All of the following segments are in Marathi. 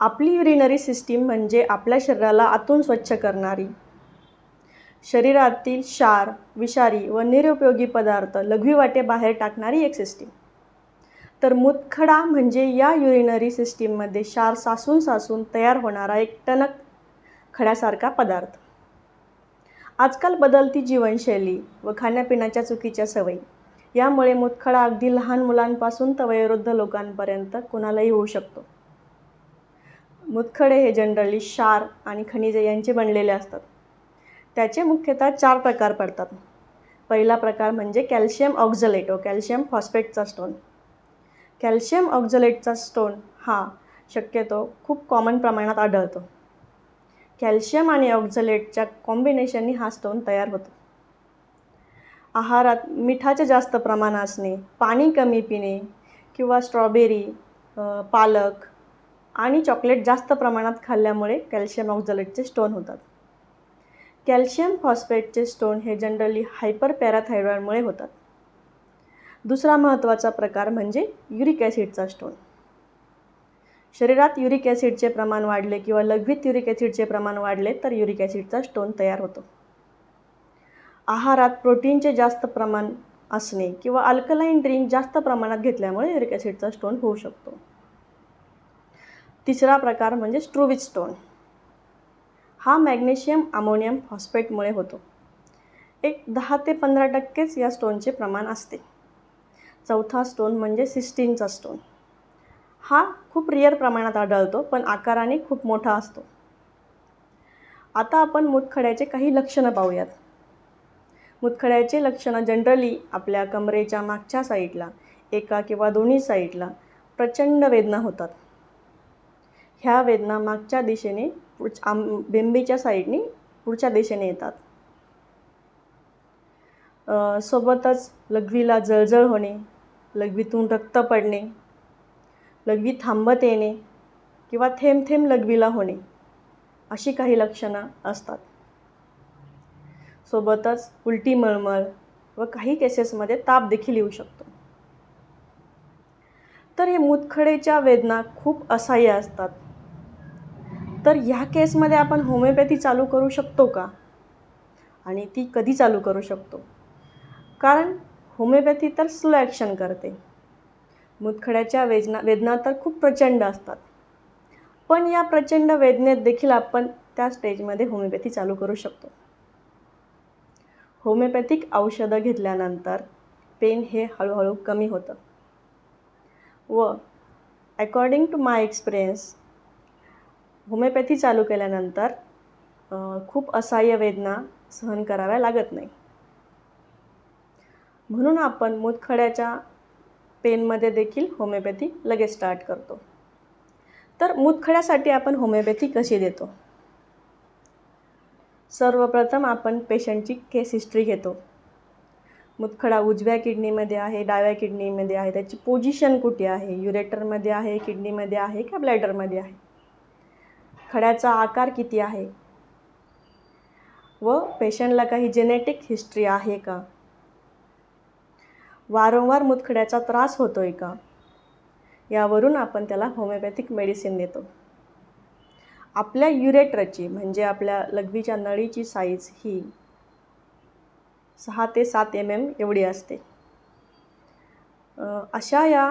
आपली युरिनरी सिस्टीम म्हणजे आपल्या शरीराला आतून स्वच्छ करणारी. शरीरातील क्षार विषारी व निरुपयोगी पदार्थ लघवी वाटे बाहेर टाकणारी एक सिस्टीम तर मुतखडा म्हणजे या युरिनरी सिस्टीममध्ये क्षार सासून सासून तयार होणारा एक टणक खड्यासारखा पदार्थ. आजकाल बदलती जीवनशैली व खाण्यापिण्याच्या चुकीच्या सवयी यामुळे मूतखडा अगदी लहान मुलांपासून तर वयोवृद्ध लोकांपर्यंत कुणालाही होऊ शकतो. मुतखडे हे जनरली क्षार आणि खनिजे यांचे बनलेले असतात. त्याचे मुख्यतः चार प्रकार पडतात. पहिला प्रकार म्हणजे कॅल्शियम ऑक्झलेट व कॅल्शियम फॉस्फेटचा स्टोन. कॅल्शियम ऑक्झलेटचा स्टोन हा शक्यतो खूप कॉमन प्रमाणात आढळतो. कॅल्शियम आणि ऑक्झलेटच्या कॉम्बिनेशननी हा स्टोन तयार होतो. आहारात मिठाचे जास्त प्रमाण असणे पाणी कमी पिणे किंवा स्ट्रॉबेरी पालक आणि चॉकलेट जास्त प्रमाणात खाल्ल्यामुळे कॅल्शियम ऑक्झलेटचे स्टोन होतात. कॅल्शियम फॉस्फेटचे स्टोन हे जनरली हायपर पॅराथायरॉईडमुळे होतात. दुसरा महत्त्वाचा प्रकार म्हणजे युरिक ॲसिडचा स्टोन. शरीरात युरिक ॲसिडचे प्रमाण वाढले किंवा लघवीत युरिक ॲसिडचे प्रमाण वाढले तर युरिक ॲसिडचा स्टोन तयार होतो. आहारात प्रोटीनचे जास्त प्रमाण असणे किंवा अल्कलाईन ड्रिंक जास्त प्रमाणात घेतल्यामुळे युरिक ॲसिडचा स्टोन होऊ शकतो. तिसरा प्रकार म्हणजे स्ट्रुविच स्टोन. हा मॅग्नेशियम अमोनियम फॉस्फेटमुळे होतो. एक दहा ते पंधरा टक्केच या स्टोनचे प्रमाण असते. चौथा स्टोन म्हणजे सिस्टीनचा स्टोन. हा खूप रिअर प्रमाणात आढळतो पण आकाराने खूप मोठा असतो. आता आपण मूतखड्याचे काही लक्षणं पाहूयात. मूतखड्याचे लक्षणं जनरली आपल्या कमरेच्या मागच्या साईडला एका किंवा दोन्ही साईडला प्रचंड वेदना होतात. ह्या वेदना मागच्या दिशेने पुढ आम बेंबीच्या साईडने पुढच्या दिशेने येतात. सोबतच लघवीला जळजळ होणे लघवीतून रक्त पडणे लघवी थांबत येणे किंवा थेंब थेंब लघवीला होणे अशी काही लक्षणं असतात. सोबतच उलटी मळमळ व काही केसेसमध्ये ताप देखील येऊ शकतो. तर हे मूतखडेच्या वेदना खूप असह्य असतात. तर ह्या केसमध्ये आपण होमिओपॅथी चालू करू शकतो का? आणि ती कधी चालू करू शकतो? कारण होमिओपॅथी तर स्लो ॲक्शन करते. मुतखड्याच्या वेदना वेदना तर खूप प्रचंड असतात. पण या प्रचंड वेदनेत देखील आपण त्या स्टेजमध्ये होमिओपॅथी चालू करू शकतो. होमिओपॅथिक औषधं घेतल्यानंतर पेन हे हळूहळू कमी होतं. व according to my experience homeopathy चालू केल्यानंतर खूप असह्य वेदना सहन कराव्या लागत नाही. म्हणून आपण मूतखड्याच्या पेनमध्ये देखील होमिओपॅथी लगेच स्टार्ट करतो. तर मूतखड्यासाठी आपण होमिओपॅथी कशी देतो? सर्वप्रथम आपण पेशंटची केस हिस्ट्री घेतो. मूतखडा उजव्या किडनीमध्ये आहे डाव्या किडनीमध्ये आहे त्याची पोझिशन कुठे आहे युरेटरमध्ये आहे किडनीमध्ये आहे का ब्लॅडरमध्ये आहे? खड्याचा आकार किती आहे? व पेशंटला काही जेनेटिक हिस्ट्री आहे का? वारंवार मूतखड्याचा त्रास होतो आहे का? यावरून आपण त्याला होमिओपॅथिक मेडिसिन देतो. आपल्या युरेटरची म्हणजे आपल्या लघवीच्या नळीची साईज ही सहा ते सात एम एम एवढी असते. अशा या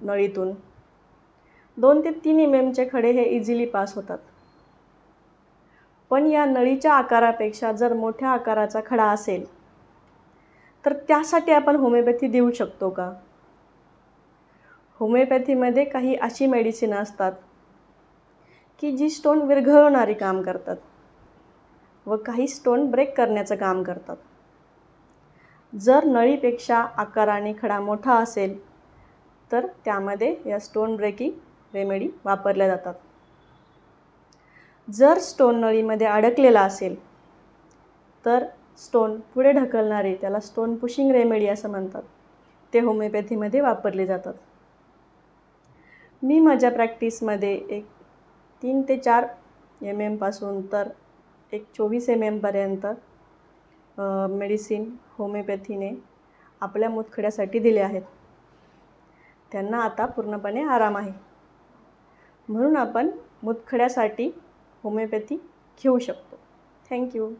नळीतून दोन ते तीन एम एमचे खडे हे इझिली पास होतात. पण या नळीच्या आकारापेक्षा जर मोठ्या आकाराचा खडा असेल तर त्यासाठी आपण होमिओपॅथी देऊ शकतो का? होमिओपॅथीमध्ये काही अशी मेडिसिन असतात की जी स्टोन विरघळवणारी काम करतात व काही स्टोन ब्रेक करण्याचं काम करतात. जर नळीपेक्षा आकाराने खडा मोठा असेल तर त्यामध्ये या स्टोन ब्रेकिंग रेमेडी वापरल्या जातात. जर स्टोन नळीमध्ये अडकलेला असेल तर स्टोन पुढे ढकलणारे त्याला स्टोन पुशिंग रेमेडी असं म्हणतात. ते होमिओपॅथीमध्ये वापरले जातात. मी माझ्या प्रॅक्टिसमध्ये एक तीन ते चार एम एमपासून तर एक चोवीस एम एमपर्यंत मेडिसिन होमिओपॅथीने आपल्या मुतखड्यासाठी दिले आहेत. त्यांना आता पूर्णपणे आराम आहे. म्हणून आपण मुतखड्यासाठी होमिओपॅथी घेऊ शकतो. थँक्यू